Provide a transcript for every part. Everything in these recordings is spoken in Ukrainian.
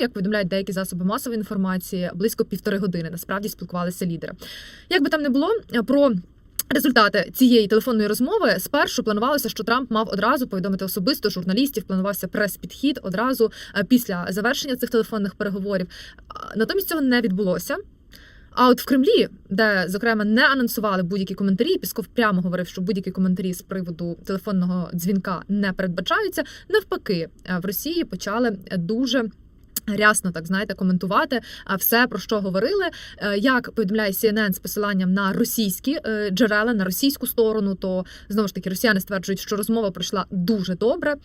Як повідомляють деякі засоби масової інформації, близько півтори години насправді спілкувалися лідери. Як би там не було, про результати цієї телефонної розмови спершу планувалося, що Трамп мав одразу повідомити особисто журналістів. Планувався прес-підхід одразу е, після завершення цих телефонних переговорів. Натомість цього не відбулося. А от в Кремлі, де зокрема не анонсували будь-які коментарі, Пісков прямо говорив, що будь-які коментарі з приводу телефонного дзвінка не передбачаються. Навпаки, е, в Росії почали дуже. Рясно, так знаєте, коментувати а, все про що говорили. Е, Як повідомляє CNN з посиланням на російські е, джерела, на російську сторону, то знову ж таки росіяни стверджують, що розмова пройшла дуже добре.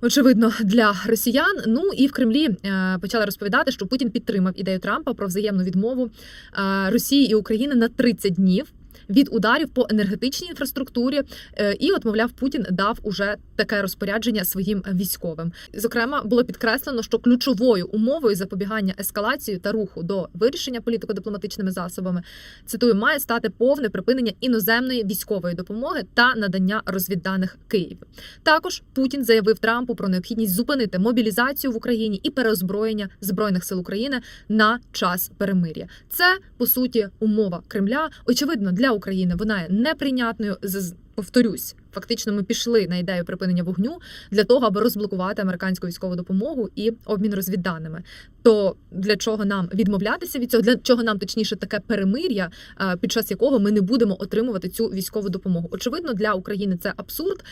Очевидно, для росіян. Ну і в Кремлі е, почали розповідати, що Путін підтримав ідею Трампа про взаємну відмову е, Росії і України на 30 днів. Від ударів по енергетичній інфраструктурі, Е, і от, мовляв, Путін дав уже таке розпорядження своїм військовим. Зокрема, було підкреслено, що ключовою умовою запобігання ескалації та руху до вирішення політико-дипломатичними засобами цитую, має стати повне припинення іноземної військової допомоги та надання розвідданих Києву. Також Путін заявив Трампу про необхідність зупинити мобілізацію в Україні і переозброєння збройних сил України на час перемир'я. Це по суті умова Кремля. Очевидно, для України вона є неприйнятною. Повторюсь, фактично, ми пішли на ідею припинення вогню для того, аби розблокувати американську військову допомогу і обмін розвідданими. То для чого нам відмовлятися від цього? Для чого нам точніше таке перемир'я, е, під час якого ми не будемо отримувати цю військову допомогу? Очевидно, для України це абсурд.